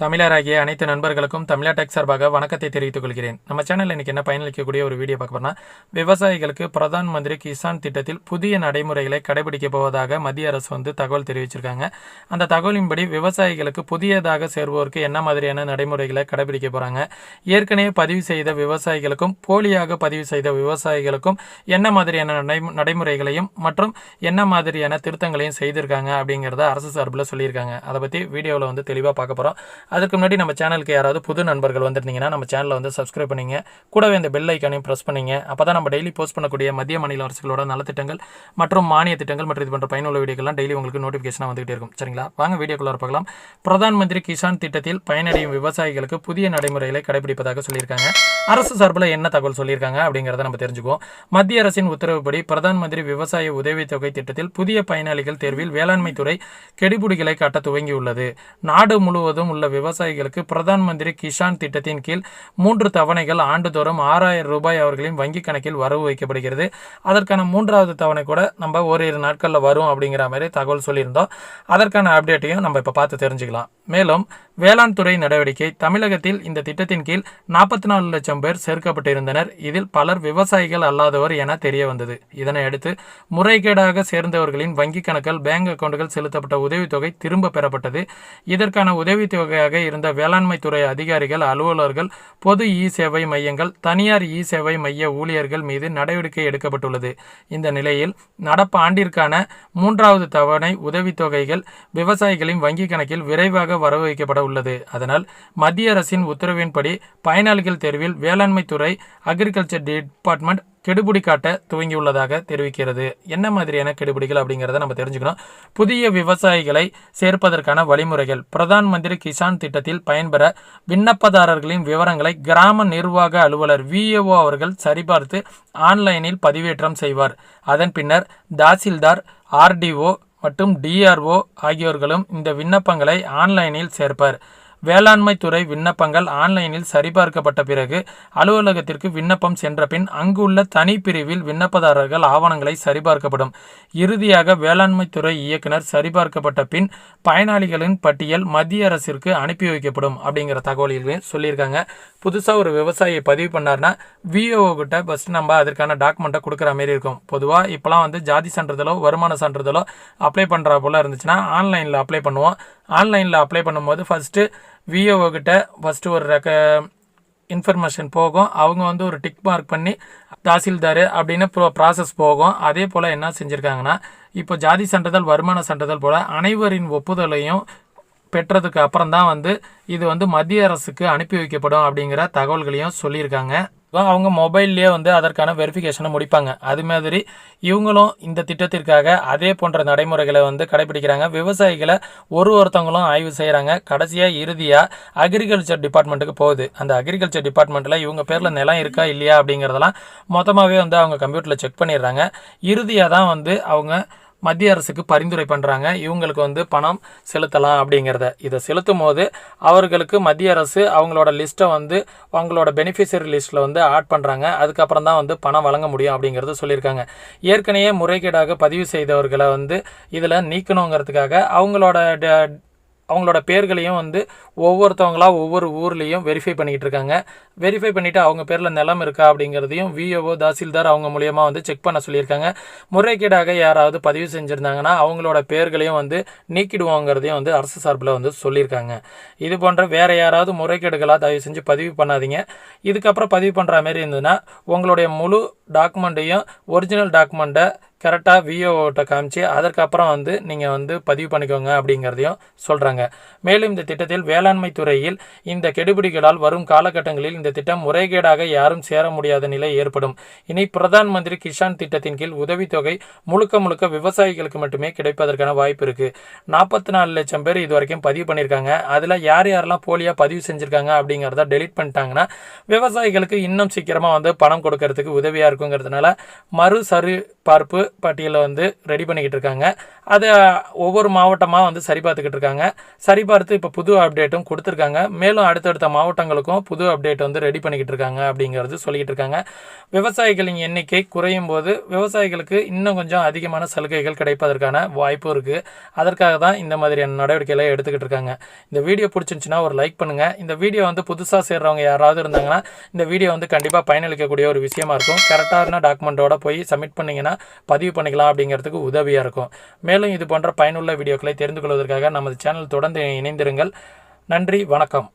தமிழராகிய அனைத்து நண்பர்களுக்கும் தமிழா டெக் சார்பாக வணக்கத்தை தெரிவித்துக் கொள்கிறேன். நம்ம சேனலில் இன்னைக்கு என்ன பயனளிக்கக்கூடிய ஒரு வீடியோ பார்க்க போனால் விவசாயிகளுக்கு பிரதான் மந்திரி கிசான் திட்டத்தில் புதிய நடைமுறைகளை கடைபிடிக்கப் போவதாக மத்திய அரசு வந்து தகவல் தெரிவிச்சிருக்காங்க. அந்த தகவலின்படி விவசாயிகளுக்கு புதியதாக சேர்வோருக்கு என்ன மாதிரியான நடைமுறைகளை கடைபிடிக்க போகிறாங்க ஏற்கனவே பதிவு செய்த விவசாயிகளுக்கும் போலியாக பதிவு செய்த விவசாயிகளுக்கும் என்ன மாதிரியான நடை நடைமுறைகளையும் மற்றும் என்ன மாதிரியான திருத்தங்களையும் செய்திருக்காங்க அப்படிங்கிறத அரசு சார்பில் சொல்லியிருக்காங்க. அதை பற்றி வீடியோவில் வந்து தெளிவாக பார்க்க போகிறோம் அதுக்கு முன்னாடி நம்ம சேனலுக்கு யாராவது புது நண்பர்கள் வந்திருந்தீங்கன்னா நம்ம சேனலை வந்து சப்ஸ்கிரைப் பண்ணிங்க. கூடவே இந்த பெல் ஐக்கானையும் ப்ரெஸ் பண்ணிங்க. அப்போ தான் நம்ம டெய்லி போஸ்ட் பண்ணக்கூடிய மத்திய மாநில அரசுகளோட நலத்திட்டங்கள் மற்றும் மானிய திட்டங்கள் மற்றும் இது போன்ற பயனுள்ள வீடியோக்கெல்லாம் டெய்லி உங்களுக்கு நோட்டிஃபிகேஷனாக வந்துகிட்டே இருக்கும். சரிங்களா? வாங்க வீடியோக்குள்ளே பார்க்கலாம். பிரதான் மந்திரி கிசான் திட்டத்தில் பயனடையும் விவசாயிகளுக்கு புதிய நடைமுறைகளை கடைபிடிப்பதாக சொல்லியிருக்காங்க. அரசு சார்பில் என்ன தகவல் சொல்லியிருக்காங்க அப்படிங்கிறத நம்ம தெரிஞ்சுக்குவோம். மத்திய அரசின் உத்தரவுப்படி பிரதான் மந்திரி விவசாய உதவித்தொகை திட்டத்தில் புதிய பயனாளிகள் தேர்வில் வேளாண்மை துறை கெடிபுடிகளை காட்ட துவங்கியுள்ளது. நாடு முழுவதும் உள்ள விவசாயிகளுக்கு பிரதான் மந்திரி கிஷான் திட்டத்தின் கீழ் மூன்று தவணைகள் ஆண்டுதோறும் ஆறாயிரம் ரூபாய் அவர்களின் வங்கிக் கணக்கில் வரவு வைக்கப்படுகிறது. அதற்கான மூன்றாவது தவணை கூட நம்ம ஓரிரு நாட்களில் வரும் அப்படிங்கிற மாதிரி தகவல் சொல்லியிருந்தோம். அதற்கான அப்டேட்டையும் நம்ம இப்போ பார்த்து தெரிஞ்சுக்கலாம். மேலும் வேளாண் துறை நடவடிக்கை தமிழகத்தில் இந்த திட்டத்தின் கீழ் நாற்பத்தி நாலு லட்சம் பேர் சேர்க்கப்பட்டிருந்தனர். இதில் பலர் விவசாயிகள் அல்லாதவர் என தெரிய வந்தது. இதனையடுத்து முறைகேடாக சேர்ந்தவர்களின் வங்கிக் கணக்கில் பேங்க் அக்கௌண்டுகள் செலுத்தப்பட்ட உதவித்தொகை திரும்ப பெறப்பட்டது. இதற்கான உதவித்தொகையாக இருந்த வேளாண்மை துறை அதிகாரிகள் அலுவலர்கள் பொது இ சேவை மையங்கள் தனியார் இ சேவை மைய ஊழியர்கள் மீது நடவடிக்கை எடுக்கப்பட்டுள்ளது. இந்த நிலையில் நடப்பு ஆண்டிற்கான மூன்றாவது தவணை உதவித்தொகைகள் விவசாயிகளின் வங்கிக் கணக்கில் விரைவாக வரவு வைக்கப்பட உள்ளது. அதனால் மத்திய அரசின் உத்தரவின்படி பயனாளிகள் தேர்வில் வேளாண்மை துறை அக்ரிகல்ச்சர் டிபார்ட்மெண்ட் கெடுபிடி காட்ட துவங்கியுள்ளதாக தெரிவிக்கிறது. என்ன மாதிரியான கெடுபிடிகள் அப்படிங்கிறத நம்ம தெரிஞ்சுக்கணும். புதிய விவசாயிகளை சேர்ப்பதற்கான வழிமுறைகள். பிரதான் மந்திரி கிசான் திட்டத்தில் பயன்பெற விண்ணப்பதாரர்களின் விவரங்களை கிராம நிர்வாக அலுவலர் விஏஓ அவர்கள் சரிபார்த்து ஆன்லைனில் பதிவேற்றம் செய்வார். அதன் பின்னர் தாசில்தார் ஆர்டிஓ மற்றும் டிஆர்ஓ ஆகியோர்களும் இந்த விண்ணப்பங்களை ஆன்லைனில் சேர்ப்பர். வேளாண்மை துறை விண்ணப்பங்கள் ஆன்லைனில் சரிபார்க்கப்பட்ட பிறகு அலுவலகத்திற்கு விண்ணப்பம் சென்றபின் அங்குள்ள தனிப்பிரிவில் விண்ணப்பதாரர்கள் ஆவணங்களை சரிபார்க்கப்படும். இறுதியாக வேளாண்மை துறை இயக்குனர் சரிபார்க்கப்பட்ட பின் பயனாளிகளின் பட்டியல் மத்திய அரசிற்கு அனுப்பி வைக்கப்படும் அப்படிங்கிற தகவலில் சொல்லியிருக்காங்க. புதுசாக ஒரு விவசாயியை பதிவு பண்ணார்னா விஓ கிட்ட ஃபஸ்ட் நம்ம அதற்கான டாக்குமெண்ட்டை கொடுக்குற மாதிரி இருக்கும். பொதுவாக இப்போலாம் வந்து ஜாதி சான்றிதழோ வருமான சான்றிதழோ அப்ளை பண்ணுற போல் இருந்துச்சுன்னா ஆன்லைனில் அப்ளை பண்ணுவோம். ஆன்லைனில் அப்ளை பண்ணும்போது ஃபஸ்ட்டு விஓஓ கிட்ட ஃபஸ்ட்டு ஒரு ரெக்க இன்ஃபர்மேஷன் போகும். அவங்க வந்து ஒரு டிக் மார்க் பண்ணி தாசில்தார் அப்படின்னு ப்ரோ ப்ராசஸ் போகும். அதே போல் என்ன செஞ்சுருக்காங்கன்னா இப்போ ஜாதி சான்றிதழ் வருமான சான்றிதழ் போல் அனைவரின் ஒப்புதலையும் பெற்றதுக்கு அப்புறம் தான் வந்து இது வந்து மத்திய அரசுக்கு அனுப்பி வைக்கப்படும் அப்படிங்கிற தகவல்களையும் சொல்லியிருக்காங்க. அவங்க மொபைல்லேயே வந்து அதற்கான வெரிஃபிகேஷனை முடிப்பாங்க. அது மாதிரி இவங்களும் இந்த திட்டத்திற்காக அதே போன்ற நடைமுறைகளை வந்து கடைபிடிக்கிறாங்க. விவசாயிகளை ஒரு ஒருத்தவங்களும் ஆய்வு செய்கிறாங்க கடைசியாக இறுதியாக அக்ரிகல்ச்சர் டிபார்ட்மெண்ட்டுக்கு போகுது. அந்த அக்ரிகல்ச்சர் டிபார்ட்மெண்ட்டில் இவங்க பேரில் நிலம் இருக்கா இல்லையா அப்படிங்கிறதெல்லாம் மொத்தமாகவே வந்து அவங்க கம்ப்யூட்டரில் செக் பண்ணிடுறாங்க. இறுதியாக தான் வந்து அவங்க மத்திய அரசுக்கு பரிந்துரை பண்ணுறாங்க இவங்களுக்கு வந்து பணம் செலுத்தலாம் அப்படிங்கிறத. இதை செலுத்தும் போது அவர்களுக்கு மத்திய அரசு அவங்களோட லிஸ்ட்டை வந்து அவங்களோட பெனிஃபிஷரி லிஸ்ட்டில் வந்து ஆட் பண்ணுறாங்க அதுக்கப்புறம் தான் வந்து பணம் வழங்க முடியும் அப்படிங்கிறது சொல்லியிருக்காங்க. ஏற்கனவே முறைகேடாக பதிவு செய்தவர்களை வந்து இதில் நீக்கணுங்கிறதுக்காக அவங்களோட அவங்களோட பேர்களையும் வந்து ஒவ்வொருத்தவங்களா ஒவ்வொரு ஊர்லேயும் வெரிஃபை பண்ணிக்கிட்டு இருக்காங்க வெரிஃபை பண்ணிவிட்டு அவங்க பேரில் நிலம் இருக்கா அப்படிங்கிறதையும் விஓஓ தாசில்தார் அவங்க மூலியமாக வந்து செக் பண்ண சொல்லியிருக்காங்க. முறைகேடாக யாராவது பதிவு செஞ்சுருந்தாங்கன்னா அவங்களோட பேர்களையும் வந்து நீக்கிடுவோங்கிறதையும் வந்து அரசு சார்பில் வந்து சொல்லியிருக்காங்க. இது போன்ற வேறு யாராவது முறைகேடுகளாக தயவு செஞ்சு பதிவு பண்ணாதீங்க. இதுக்கப்புறம் பதிவு பண்ணுற மாதிரி இருந்ததுன்னா உங்களுடைய முழு டாக்குமெண்ட்டையும் ஒரிஜினல் டாக்குமெண்ட்டை கரெக்டாக விஓட்ட காமிச்சு அதற்கப்புறம் வந்து நீங்கள் வந்து பதிவு பண்ணிக்கோங்க அப்படிங்கிறதையும் சொல்கிறாங்க மேலும் இந்த திட்டத்தில் வேளாண்மை துறையில் இந்த கெடுபிடிகளால் வரும் காலகட்டங்களில் இந்த திட்டம் முறைகேடாக யாரும் சேர முடியாத நிலை ஏற்படும். இனி பிரதான் மந்திரி கிஷான் திட்டத்தின் கீழ் உதவித்தொகை முழுக்க முழுக்க விவசாயிகளுக்கு மட்டுமே கிடைப்பதற்கான வாய்ப்பு இருக்குது நாற்பத்தி நாலு லட்சம் பேர் இது வரைக்கும் பதிவு பண்ணியிருக்காங்க. அதில் யார் யாரெல்லாம் போலியாக பதிவு செஞ்சுருக்காங்க அப்படிங்கிறத டெலிட் பண்ணிட்டாங்கன்னா விவசாயிகளுக்கு இன்னும் சீக்கிரமாக வந்து பணம் கொடுக்கறதுக்கு உதவியாக இருக்குங்கிறதுனால மறு சரி பார்ப்பு பட்டியலை வந்து ரெடி பண்ணிக்கிட்டு இருக்காங்க. அதை ஒவ்வொரு மாவட்டமாக வந்து சரி பார்த்துக்கிட்டு இருக்காங்க. சரி பார்த்து இப்போ புது அப்டேட்டும் கொடுத்துருக்காங்க. மேலும் அடுத்தடுத்த மாவட்டங்களுக்கும் புது அப்டேட் வந்து ரெடி பண்ணிக்கிட்டு இருக்காங்க அப்படிங்கிறது சொல்லிக்கிட்டு இருக்காங்க. விவசாயிகளின் எண்ணிக்கை குறையும் போது விவசாயிகளுக்கு இன்னும் கொஞ்சம் அதிகமான சலுகைகள் கிடைப்பதற்கான வாய்ப்பும் இருக்குது அதற்காக தான் இந்த மாதிரியான நடவடிக்கைகளை எடுத்துக்கிட்டு இருக்காங்க. இந்த வீடியோ பிடிச்சிருந்துச்சுன்னா ஒரு லைக் பண்ணுங்கள் இந்த வீடியோ வந்து புதுசாக சேர்றவங்க யாராவது இருந்தாங்கன்னா இந்த வீடியோ வந்து கண்டிப்பாக பயனளிக்கக்கூடிய ஒரு விஷயமா இருக்கும். கரெக்டான டாக்குமெண்ட்டோட போய் சப்மிட் பண்ணிங்கன்னா பதிவு பண்ணிக்கலாம் அப்படிங்கிறதுக்கு உதவியாக இருக்கும். மேலும் இது போன்ற பயனுள்ள வீடியோக்களை தெரிந்து கொள்வதற்காக நமது சேனல் தொடர்ந்து இணைந்திருங்கள். நன்றி வணக்கம்.